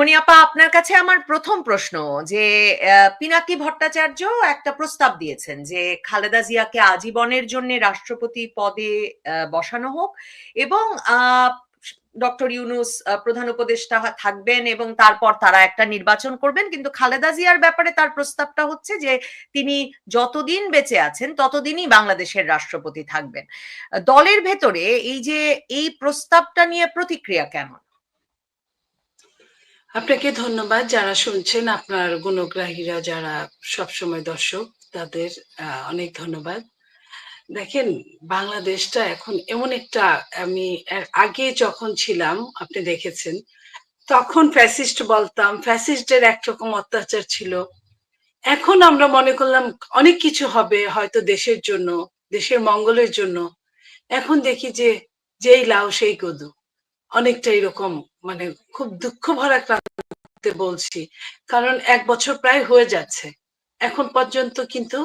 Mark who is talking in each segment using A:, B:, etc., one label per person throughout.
A: মণিয়াপা আপনার কাছে আমার প্রথম প্রশ্ন যে পিনাকি ভট্টাচার্য একটা প্রস্তাব দিয়েছেন যে, খালেদা জিয়াকে আজীবনের জন্য রাষ্ট্রপতি পদে বসানো হোক এবং ডক্টর ইউনুস প্রধান উপদেষ্টা থাকবেন এবং তারপর তারা একটা নির্বাচন করবেন। কিন্তু খালেদা জিয়ার ব্যাপারে তার প্রস্তাবটা হচ্ছে যে, তিনি যতদিন বেঁচে আছেন, ততদিনই বাংলাদেশের রাষ্ট্রপতি থাকবেন। দলের ভেতরে এই যে, এই প্রস্তাবটা নিয়ে প্রতিক্রিয়া কেমন?
B: আপনাকে ধন্যবাদ যারা শুনছেন, আপনার গুণগ্রাহীরা যারা সবসময় দর্শক, তাদের অনেক ধন্যবাদ। দেখেন, বাংলাদেশটা এখন এমন একটা, আমি আগে যখন ছিলাম, আপনি দেখেছেন, তখন ফ্যাসিস্ট বলতাম ফ্যাসিস্টের একরকম অত্যাচার ছিল। এখন আমরা মনে করলাম, অনেক কিছু হবে হয়তো দেশের জন্য, দেশের মঙ্গলের জন্য। এখন দেখি যে, যেই লাউ, সেই কদু। অনেকটা এরকম মানে খুব দুঃখ ভরা ক্লান্তিতে বলছি। কারণ এক বছর প্রায় হয়ে যাচ্ছে। এখন পর্যন্ত কিন্তু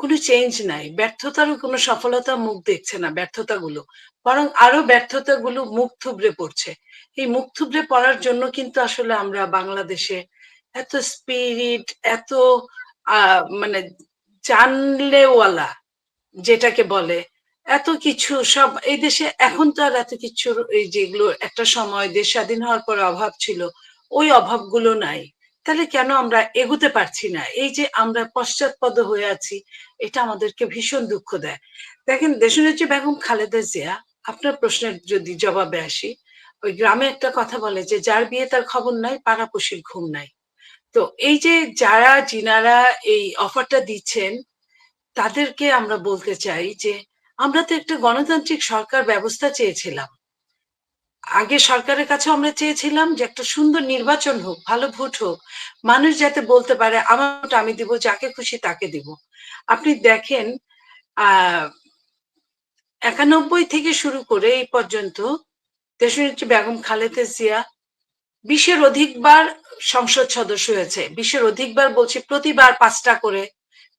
B: কোনো চেঞ্জ নাই। ব্যর্থতারও কোনো সফলতা মুখ দেখছে না ব্যর্থতাগুলো। বরং আরও ব্যর্থতাগুলো মুখ থুবড়ে পড়ছে। এই মুখ থুবড়ে পড়ার জন্য কিন্তু আসলে আমরা বাংলাদেশে এত স্পিরিট এত মানে জানলেওয়ালা যেটাকে বলে এত কিছু সব, এই দেশে এখন তো আর এত কিছু যেগুলো একটা সময় দেশ স্বাধীন হওয়ার পর অভাব ছিল, ওই অভাবগুলো নাই। তাহলে কেন আমরা এগুতে পারছি না? এই যে আমরা পশ্চাৎপদ হয়ে আছি, এটা আমাদেরকে ভীষণ দুঃখ দেয়। দেখেন, দেশনেত্রী বেগম খালেদা জিয়া, আপনার প্রশ্নের যদি জবাবে আসি, ওই গ্রামে একটা কথা বলে যে, যার বিয়ে তার খবর নাই পাড়াপশির ঘুম নাই। তো এই যে যারা যিনারা এই অফারটা দিচ্ছেন, তাদেরকে আমরা বলতে চাই যে আমরা তো একটা গণতান্ত্রিক সরকার ব্যবস্থা চেয়েছিলাম। আগে সরকারের কাছে আমরা চেয়েছিলাম যে একটা সুন্দর নির্বাচন হোক, ভালো ভোট হোক। মানুষ যাতে বলতে পারে, আমার আমি দিব, যাকে খুশি তাকে দিব। আপনি দেখেন, আহ, একানব্বই থেকে শুরু করে এই পর্যন্ত দেশনেত্রী বেগম খালেদা জিয়া বিশের অধিকবার সংসদ সদস্য হয়েছে। বিশের অধিকবার বলছি প্রতিবার পাঁচটা করে।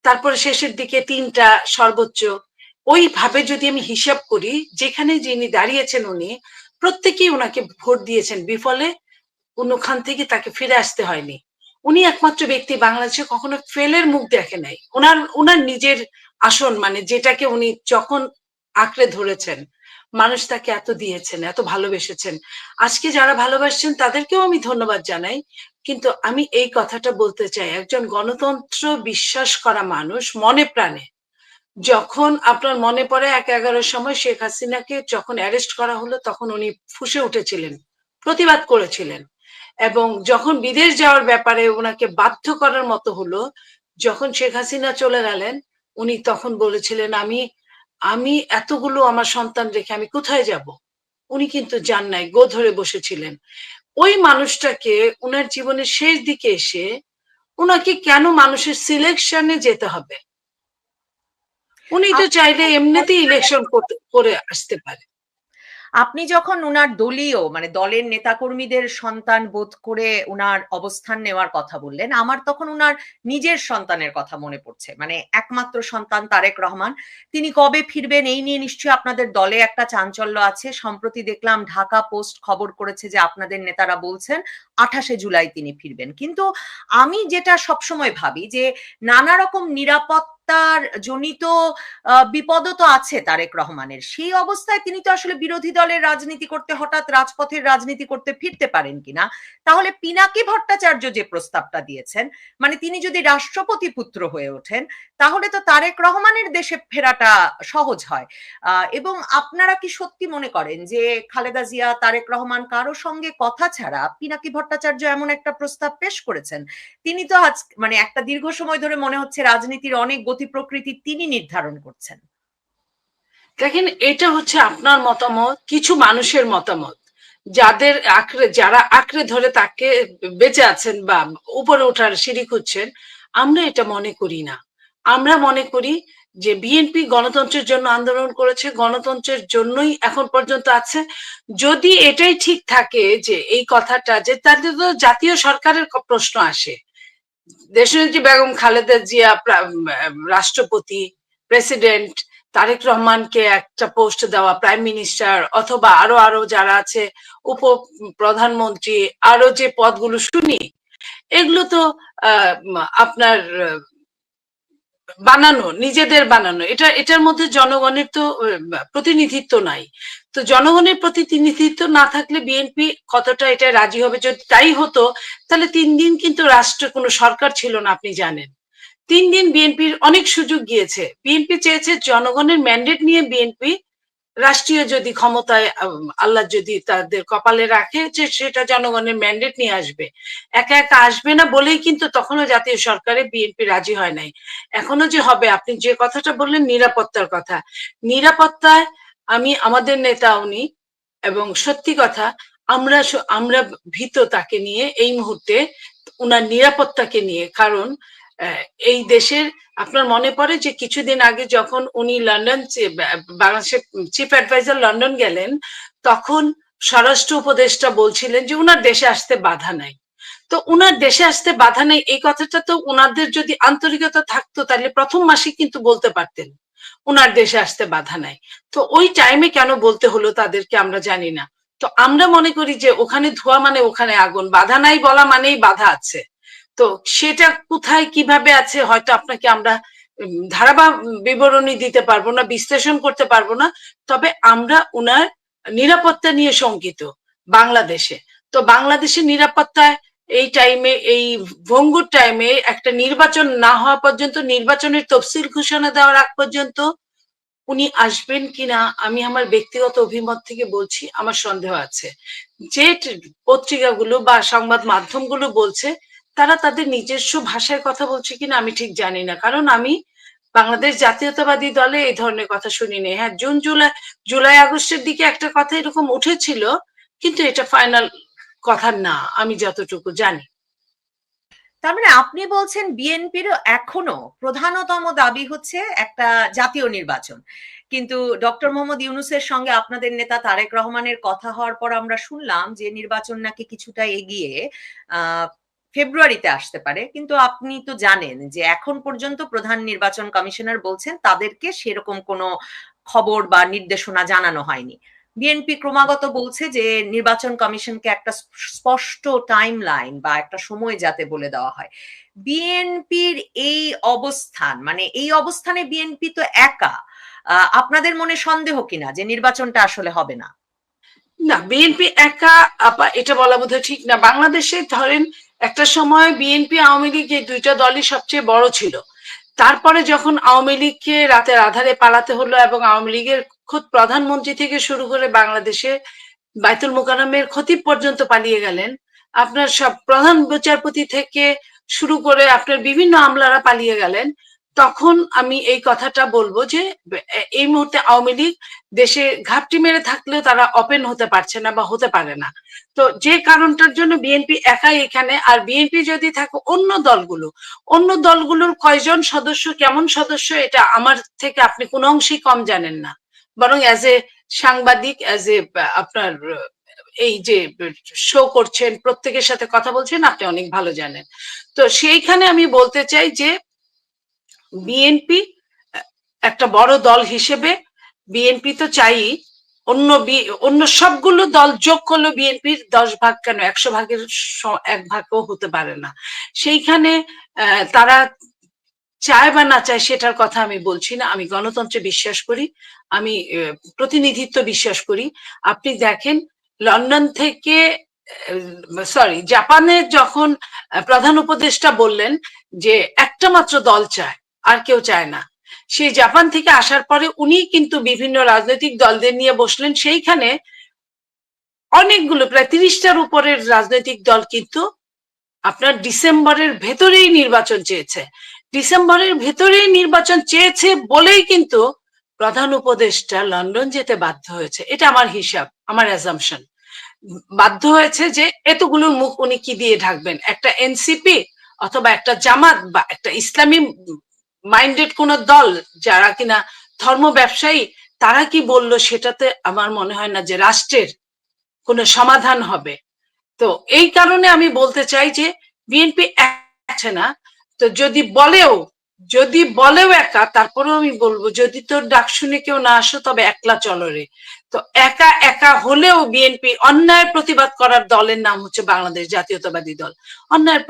B: তারপরে শেষের দিকে তিনটা সর্বোচ্চ। ওইভাবে যদি আমি হিসাব করি, যেখানে যিনি দাঁড়িয়েছেন উনি, প্রত্যেকেই ওনাকে ভোট দিয়েছেন বিফলে কোনোখান থেকে তাকে ফিরে আসতে হয়নি। উনি একমাত্র ব্যক্তি বাংলাদেশে কখনো ফেলের মুখ দেখে নাই। ওনার ওনার নিজের আসন মানে যেটাকে উনি যখন আঁকড়ে ধরেছেন, মানুষ তাকে এত দিয়েছেন, এত ভালোবেসেছেন। আজকে যারা ভালোবাসছেন তাদেরকেও আমি ধন্যবাদ জানাই। কিন্তু আমি এই কথাটা বলতে চাই, একজন গণতন্ত্র বিশ্বাস করা মানুষ মনে প্রাণে যখন আপনার মনে পড়ে এক এগারোর সময় শেখ হাসিনাকে যখন অ্যারেস্ট করা হলো, তখন উনি ফুসে উঠেছিলেন, প্রতিবাদ করেছিলেন এবং যখন বিদেশ যাওয়ার ব্যাপারে ওনাকে বাধ্য করার মতো হলো, যখন শেখ হাসিনা চলে গেলেন, উনি তখন বলেছিলেন, আমি আমি এতগুলো আমার সন্তান রেখে আমি কোথায় যাব? উনি কিন্তু যান নাই, গো ধরে বসেছিলেন। ওই মানুষটাকে ওনার জীবনের শেষ দিকে এসে ওনাকে কেন মানুষের সিলেকশনে যেতে হবে? উনি তো চাইলে এমনিতেই ইলেকশন করে আসতে পারে।
A: আপনি যখন উনার দলীয় মানে দলের নেতাকর্মীদের সন্তান বোধ করে উনার অবস্থান নেওয়ার কথা বললেন আমার তখন উনার নিজের সন্তানের কথা মনে পড়ছে। মানে একমাত্র সন্তান তারেক রহমান। তিনি কবে ফিরবেন এই নিয়ে নিশ্চয়ই আপনাদের দলে একটা চাঞ্চল্য আছে। সম্প্রতি দেখলাম ঢাকা পোস্ট খবর করেছে যে আপনাদের নেতারা বলছেন আঠাশে জুলাই তিনি ফিরবেন। কিন্তু আমি যেটা সবসময় ভাবি যে নানা রকম নিরাপদ হত্যার জনিত বিপদও তো আছে তারেক রহমানের। সেই অবস্থায় তিনি তো আসলে বিরোধী দলের রাজনীতি করতে, হঠাৎ রাজপথের রাজনীতি করতে ফিরতে পারেন কিনা? তাহলে পিনাকি ভট্টাচার্য যে প্রস্তাবটা দিয়েছেন মানে তিনি যদি রাষ্ট্রপতি পুত্র হয়ে ওঠেন, তাহলে তো তারেক রহমানের দেশে ফেরাটা সহজ হয়। এবং আপনারা কি সত্যি মনে করেন যে খালেদা জিয়া, তারেক রহমান কারও সঙ্গে কথা ছাড়া পিনাকি ভট্টাচার্য এমন একটা প্রস্তাব পেশ করেছেন? তিনি তো আজ মানে একটা দীর্ঘ সময় ধরে মনে হচ্ছে রাজনীতির অনেক গতি প্রকৃতি তিনি নির্ধারণ করছেন।
B: দেখেন, এটা হচ্ছে আপনার মতামত, কিছু মানুষের মতামত। যাদের আঁকড়ে, যারা আঁকড়ে ধরে তাকে বেঁচে আছেন বা উপরে ওঠার সিঁড়ি খুঁজছেন, আমরা এটা মনে করি না। আমরা মনে করি যে বিএনপি গণতন্ত্রের জন্য আন্দোলন করেছে, গণতন্ত্রের জন্যই এখন পর্যন্ত আছে। যদি এটাই ঠিক থাকে যে এই কথাটা, যে তাদের তো জাতীয় সরকারের প্রশ্ন আসে দেশনেত্রী বেগম খালেদা জিয়া রাষ্ট্রপতি, প্রেসিডেন্ট তারেক রহমানকে একটা পোস্ট দেওয়া, প্রাইম মিনিস্টার অথবা আরও আরও যারা আছে, উপ প্রধানমন্ত্রী, আরও যে পদগুলো শুনি, এগুলো তো আপনার বানানো, নিজেদের বানানো। এটা, এটার মধ্যে জনগণের তো প্রতিনিধিত্ব নাই। তো জনগণের প্রতিনিধিত্ব না থাকলে বিএনপি কতটা এটা রাজি হবে? যদি তাই হতো, তাহলে তিন দিন কিন্তু রাষ্ট্রে কোনো সরকার ছিল না, আপনি জানেন। তিন দিন বিএনপির অনেক সুযোগ গিয়েছে। বিএনপি চেয়েছে জনগণের ম্যান্ডেট নিয়ে বিএনপি রাষ্ট্রীয় যদি ক্ষমতায় আল্লাহ যদি তাদের কপালে রাখে যে সেটা জনগণের ম্যান্ডেট নিয়ে আসবে। একা একা আসবে না বলেই কিন্তু তখনও জাতীয় সরকারে বিএনপি রাজি হয় নাই। এখনও যে হবে, আপনি যে কথাটা বললেন, নিরাপত্তার কথা। নিরাপত্তায় আমি, আমাদের নেতা উনি, এবং সত্যি কথা, আমরা আমরা ভীত তাকে নিয়ে এই মুহূর্তে, উনার নিরাপত্তাকে নিয়ে। কারণ এই দেশের আপনার মনে পড়ে যে কিছুদিন আগে যখন উনি লন্ডন বাংলাদেশের চিফ অ্যাডভাইজার লন্ডন গেলেন, তখন স্বরাষ্ট্র উপদেষ্টা বলছিলেন যে উনার দেশে আসতে বাধা নাই। তো উনার দেশে আসতে বাধা নেই, এই কথাটা তো উনাদের যদি আন্তরিকতা থাকতো, তাহলে প্রথম মাসে কিন্তু বলতে পারতেন, উনার দেশে আসতে বাধা নাই। তো ওই টাইমে কেন বলতে হলো তাদেরকে আমরা জানি না। তো আমরা মনে করি যে ওখানে ধোয়া মানে ওখানে আগুন, বাধা নাই বলা মানেই বাধা আছে। তো সেটা কোথায় কীভাবে আছে হয়তো আপনাকে আমরা ধারাবা বিবরণী দিতে পারব না, বিশ্লেষণ করতে পারব না, তবে আমরা উনার নিরাপত্তা নিয়ে শঙ্কিত বাংলাদেশে। তো বাংলাদেশের নিরাপত্তায় এই টাইমে এই ভঙ্গুর টাইমে একটা নির্বাচন না হওয়া পর্যন্ত, নির্বাচনের তফসিল ঘোষণা দেওয়ার আগ পর্যন্ত উনি আসবেন কিনা, আমি আমার ব্যক্তিগত অভিমত থেকে বলছি, আমার সন্দেহ আছে। যে পত্রিকাগুলো বা সংবাদ মাধ্যমগুলো বলছে তারা তাদের নিজস্ব ভাষায় কথা বলছে কিনা আমি ঠিক জানি না। কারণ আমি বাংলাদেশ জাতীয়তাবাদী দলে এই ধরনের কথা শুনিনি। হ্যাঁ জুন, জুলাই জুলাই, আগস্টের দিকে একটা কথা এরকম উঠেছিল, কিন্তু এটা ফাইনাল কথা না, আমি যতটুকু জানি।
A: তার মানে আপনি বলছেন বিএনপির এখনও প্রধানতম দাবি হচ্ছে একটা জাতীয় নির্বাচন। কিন্তু ডক্টর মোহাম্মদ ইউনুসের সঙ্গে আপনাদের নেতা তারেক রহমানের কথা হওয়ার পর আমরা শুনলাম যে নির্বাচন নাকি কিছুটা এগিয়ে ফেব্রুয়ারিতে আসতে পারে, কিন্তু আপনি তো জানেন যে এখন পর্যন্ত প্রধান নির্বাচন কমিশনার বলছেন তাদেরকে সেরকম কোনো খবর বা নির্দেশনা জানানো হয়নি। বিএনপি ক্রমাগত বলছে যে নির্বাচন কমিশনকে একটা স্পষ্ট টাইম লাইন বা একটা সময় যাতে বলে দেওয়া হয়। বিএনপির এই অবস্থান মানে এই অবস্থানে বিএনপি তো একা আপনাদের মনে সন্দেহ কিনা যে নির্বাচনটা আসলে হবে না?
B: না, বিএনপি একা এটা বলা বোধহয় ঠিক না। বাংলাদেশে ধরেন একটা সময় বিএনপি আওয়ামী লীগ যে দুইটা দলই সবচেয়ে বড় ছিল। তারপরে যখন আওয়ামী লীগকে রাতের আধারে পালাতে হলো এবং আওয়ামী লীগের খোদ প্রধানমন্ত্রী থেকে শুরু করে বাংলাদেশে বাইতুল মোকারমের ক্ষতি পর্যন্ত পালিয়ে গেলেন, আপনার সব প্রধান বিচারপতি থেকে শুরু করে আপনার বিভিন্ন আমলারা পালিয়ে গেলেন। তখন আমি এই কথাটা বলব যে, এই মুহূর্তে আওয়ামী লীগ দেশে ঘাপটি মেরে থাকলেও তারা ওপেন হতে পারছে না বা হতে পারে না। তো যে কারণটার জন্য বিএনপি একাই এখানে, আর বিএনপি যদি থাকে অন্য দলগুলো, অন্য দলগুলোর কয়জন সদস্য, কেমন সদস্য, এটা আমার থেকে আপনি কোনো অংশেই কম জানেন না। বরং অ্যাজ এ সাংবাদিক অ্যাজ এ আপনার, এই যে শো করছেন, প্রত্যেকের সাথে কথা বলছেন, আপনি অনেক ভালো জানেন। তো সেইখানে আমি বলতে চাই যে বিএনপি একটা বড় দল হিসেবে বিএনপি তো চাই, অন্য অন্য সবগুলো দল যোগ করল বিএনপির দশ ভাগ কেন? একশো ভাগের এক ভাগও হতে পারে না। সেইখানে তারা চায় বা না চায় সেটার কথা আমি বলছি না। আমি গণতন্ত্রে বিশ্বাস করি, আমি প্রতিনিধিত্ব বিশ্বাস করি। আপনি দেখেন, লন্ডন থেকে সরি, জাপানে যখন প্রধান উপদেষ্টা বললেন যে একটা মাত্র দল চায় আর কেউ চায় না। সেই জাপান থেকে আসার পরে উনি কিন্তু বিভিন্ন রাজনৈতিক দলদের নিয়ে বসলেন। সেইখানে অনেকগুলো, প্রায় তিরিশটার উপরের রাজনৈতিক দল কিন্তু আপনার ডিসেম্বরের ভেতরেই নির্বাচন চেয়েছে। ডিসেম্বরের ভেতরেই নির্বাচন চেয়েছে বলেই কিন্তু প্রধান উপদেষ্টা লন্ডন যেতে বাধ্য হয়েছে। এটা আমার হিসাব, আমার অ্যাজামশন বাধ্য হয়েছে যে এতগুলোর মুখ উনি কি দিয়ে ঢাকবেন? একটা এনসিপি অথবা একটা জামাত বা একটা ইসলামী মাইন্ডেড কোন দল যারা কিনা ধর্ম ব্যবসায়ী, তারা কি বলল সেটাতে আমার মনে হয় না যে রাষ্ট্রের কোনো সমাধান হবে। তো এই কারণে আমি বলতে চাই যে বিএনপি আছে না, তো যদি বলেও যদি বলেও একা, তারপরেও আমি বলব যদি তোর ডাক শুনে কেউ না আসো, তবে একলা চলো রে। তো একা একা হলেও বিএনপি অন্যায় প্রতিবাদ করার দলের নাম হচ্ছে বাংলাদেশ জাতীয়তাবাদী দল। অন্যায়